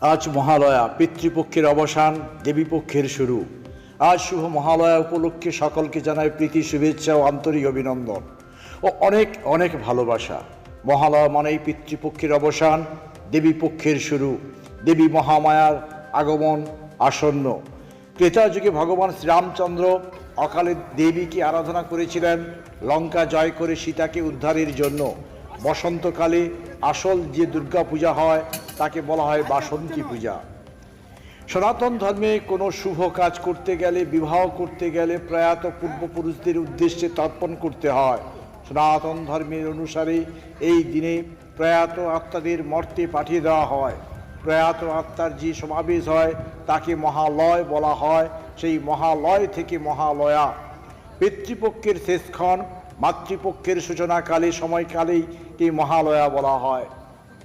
আজ মহালয়া, পিতৃপক্ষের অবসান, দেবীপক্ষের শুরু। আজ শুভ মহালয়া উপলক্ষে সকলকে জানায় প্রীতি, শুভেচ্ছা ও আন্তরিক অভিনন্দন ও অনেক অনেক ভালোবাসা। মহালয়া মানেই পিতৃপক্ষের অবসান, দেবীপক্ষের শুরু। দেবী মহামায়ার আগমন আসন্ন। ক্রেতা যুগে ভগবান শ্রীরামচন্দ্র অকালে দেবীকে আরাধনা করেছিলেন, লঙ্কা জয় করে সীতাকে উদ্ধারের জন্য। বসন্তকালে আসল যে দুর্গা পূজা হয় তাকে বলা হয় বাসন্তী পূজা। সনাতন ধর্মে কোনো শুভ কাজ করতে গেলে, বিবাহ করতে গেলে প্রয়াত পূর্বপুরুষদের উদ্দেশ্যে তর্পণ করতে হয়। সনাতন ধর্মের অনুসারে এই দিনে প্রয়াত আত্মাদের মর্তে পাঠিয়ে দেওয়া হয়। প্রয়াত আত্মার যে সমাবেশ হয়, তাকে মহালয় বলা হয়। সেই মহালয় থেকে মহালয়া। পিতৃপক্ষের শেষক্ষণ, মাতৃপক্ষের সূচনাকালে, সময়কালেই এই মহালয়া বলা হয়।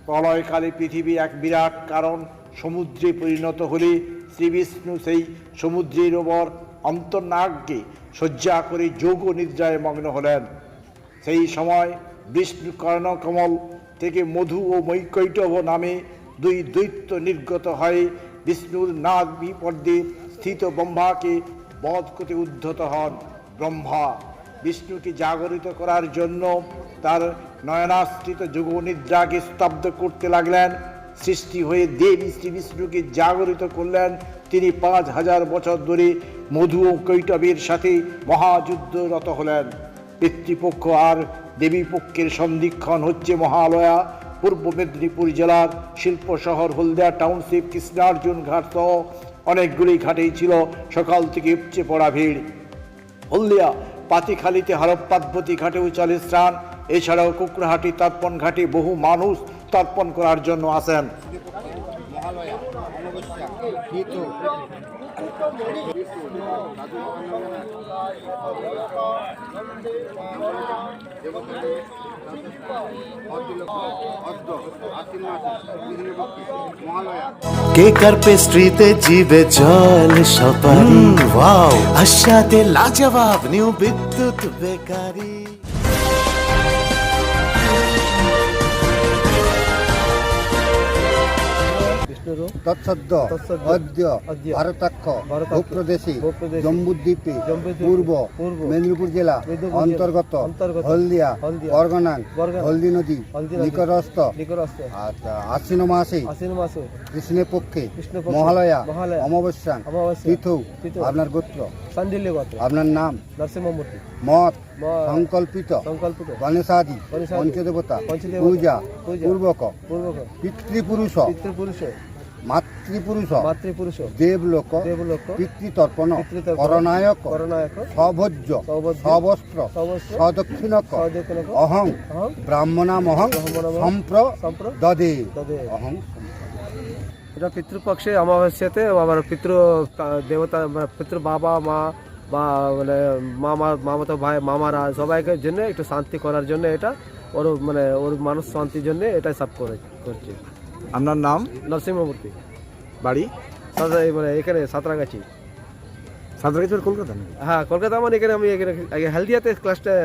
প্রলয়কালে পৃথিবী এক বিরাট কারণ, সমুদ্রে পরিণত হলে শ্রীবিষ্ণু সেই সমুদ্রের ওপর অন্তর্নাগকে শয্যা করে যোগ নিদ্রায় মগ্ন হলেন। সেই সময় বিষ্ণু কর্ণকমল থেকে মধু ও মৈকৈটভ নামে দুই দৈত্য নির্গত হয়ে বিষ্ণুর নাগ বিপর্দে স্থিত ব্রহ্মাকে বধ করতে উদ্ধত হন। ব্রহ্মা বিষ্ণুকে জাগরিত করার জন্য তার নয়নাশ্রিত যোগ নিদ্রাকে স্তব্ধ করতে লাগলেন। সৃষ্টি হয়ে দেবী শ্রী বিষ্ণুকে জাগরিত করলেন। তিনি পাঁচ হাজার বছর ধরে মধু ও কৈটবের সাথে মহাযুদ্ধরত হলেন। পিতৃপক্ষ আর দেবীপক্ষের সন্ধিক্ষণ হচ্ছে মহালয়া। পূর্ব মেদিনীপুর জেলার শিল্প শহর হলদিয়া টাউনশিপ, কৃষ্ণার্জুন ঘাট সহ অনেকগুলি ঘাটেই ছিল সকাল থেকে উপচে পড়া ভিড়। হলদিয়া পাতিখালিতে হরপ্পাদবতী ঘাটেও চলে স্নান এছাড়াও কুকরাহাটি তর্পণ ঘাটে বহু মানুষ তর্পণ করার জন্য আসেন কেকার পেস্ট্রিতে জিবে জল সপারি ওয়াও। আশাতে লাজবাব নিউ বিদ্যুৎ বেকারি। তৎসদ্য অদ্য ভারতাক্ষ ভূপ্রদেশী জম্বুদ্বীপে পূর্ব মেদিনীপুর জেলা অন্তর্গত হলদিয়া বরগনাং হলদি নদী নিকটস্থ আচ্ছা, আশ্বিন মাসে কৃষ্ণের পক্ষে মহালয়া অমাবস্যা তিথৌ আপনার গোত্র আপনার নাম নরসিংহমূর্তি মত সংকল্পিত গণেশাদি পঞ্চদেবতা পূজা পূর্বক পিতৃপুরুষ পিতৃপুরুষ মাতৃপুরুষ মাতৃপুরুষ দেবলোক দেবলোক পিতৃতর্পণ সভোজ্য সবস্ত্র সদক্ষিণক অহং ব্রাহ্মণামহং সম্প্র দদে এটা পিতৃপক্ষে অমাবস্যাতে আমার পিতৃ দেবতা পিতৃ বাবা মা বা মানে মামা মামাতো ভাই মামারা সবাইকে জন্য একটু শান্তি করার জন্য এটা ওর মানে ওর মানুষ শান্তির জন্য এটাই সব করে করছে। আপনার নাম? নরসিংহমূর্তি। বাড়ি? মানে এখানে সাঁতরাগাছি। সাঁতরাগাছি কলকাতা নাকি? হ্যাঁ কলকাতা মানে এখানে আমি এখানে হেলদিয়াতে ক্লাস্টার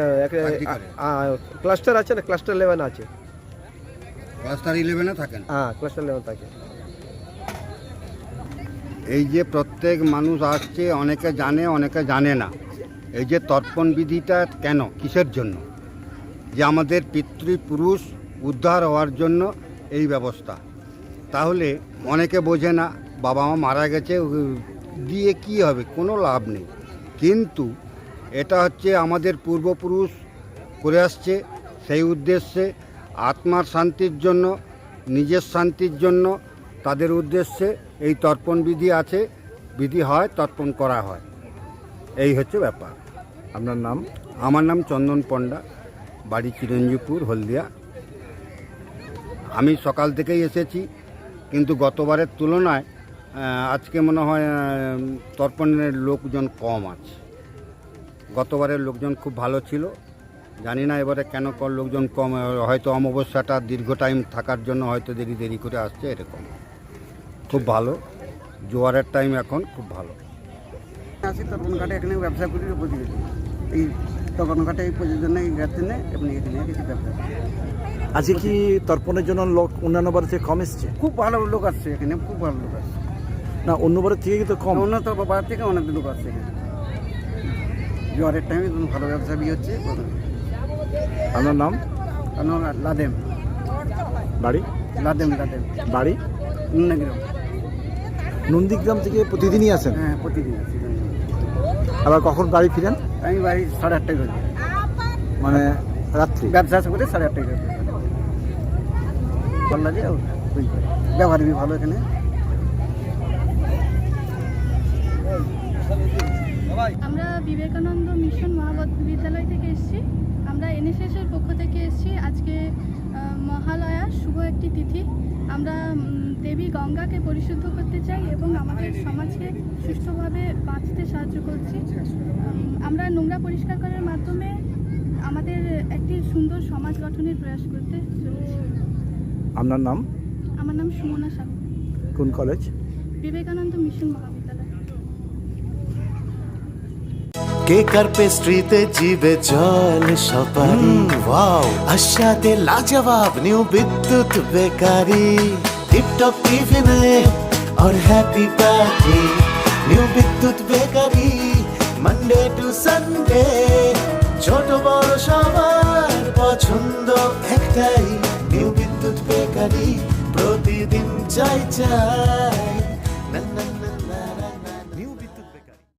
ক্লাস্টার আছে না? ক্লাস্টার লেভেন আছে। ক্লাস্টার ইলেভেনে থাকেন? হ্যাঁ ক্লাস্টার লেভেন থাকে। এই যে প্রত্যেক মানুষ আসছে অনেকে জানে অনেকে জানে না। এই যে তর্পণ বিধিটা কেন? কিসের জন্য? যে আমাদের পিতৃপুরুষ উদ্ধার হওয়ার জন্য এই ব্যবস্থা। তাহলে অনেকে বোঝে না বাবা মা মারা গেছে দিয়ে কি হবে? কোনো লাভ নেই। কিন্তু এটা হচ্ছে আমাদের পূর্বপুরুষ করে আসছে সেই উদ্দেশ্যে আত্মার শান্তির জন্য নিজের শান্তির জন্য তাদের উদ্দেশ্যে এই তর্পণ বিধি আছে বিধি হয় তর্পণ করা হয়। এই হচ্ছে ব্যাপার। আপনার নাম? আমার নাম চন্দন পণ্ডা বাড়ি চিরঞ্জীবপুর হলদিয়া। আমি সকাল থেকেই এসেছি। কিন্তু গতবারের তুলনায় আজকে মনে হয় তর্পণের লোকজন কম আছে। গতবারের লোকজন খুব ভালো ছিল। জানি না এবারে কেন কর লোকজন কম, হয়তো অমাবস্যাটা দীর্ঘ টাইম থাকার জন্য হয়তো দেরি দেরি করে আসছে, এরকম। খুব ভালো। জোয়ারের টাইম এখন খুব ভালো। আসি তখন ঘাটে এখানে ব্যবসা করি এই তখন ঘাটে এই পুজোর জন্য এই জন্য এমনি এখানে কিছু ব্যবসা। আজকে কি তর্পণের জন্য লোক অন্যান্য বারের থেকে কম এসছে? খুব ভালো লোক আসছে এখানে খুব ভালো লোক আসছে না অন্য বারের থেকে তো কম? অন্য তো বার থেকে অনেক লোক আসছে এখানে। জ্বরের টাইমে ভালো ব্যবসা বিয়ে হচ্ছে আপনার নাম? কারণ লাদেম। বাড়ি? লাদেম লাদেম। বাড়ি? নুনাগ্রাম নন্দীগ্রাম থেকে প্রতিদিনই আসেন? হ্যাঁ প্রতিদিন আবার কখন বাড়ি ফিরেন? আমি বাড়ি সাড়ে আটটায় মানে রাত্রি? ব্যবসা করে সাড়ে আটটায় ভালো লাগে ব্যবহার বি ভালো এখানে। আমরা বিবেকানন্দ মিশন মহাবিদ্যালয় থেকে এসেছি। আমরা এনএসএস এর পক্ষ থেকে এসেছি। আজকে মহালয়া, শুভ একটি তিথি। আমরা দেবী গঙ্গাকে পরিশুদ্ধ করতে চাই এবং আমাদের সমাজকে সুষ্ঠুভাবে বাঁচতে সাহায্য করছি। আমরা নোংরা পরিষ্কার করার মাধ্যমে আমাদের একটি সুন্দর সমাজ গঠনের প্রয়াস করতে চলেছি। আপনার নাম আমার নাম সুমনা সাহু কোন কলেজ বিবেকানন্দ মিশন মহাবিদ্যালয় কেক আর পেস্ট্রিতে জিবে জল সপারি ওয়াও আশাতে লাজবাব নিউ বিদ্যুৎ বেকারি টিপটপ টিফিনে और happy party new Bidyut bakery Monday to Sunday ছোট বড় সবার পছন্দ একটাই বিদ্যুৎ প্রতিদিন চাই চাই।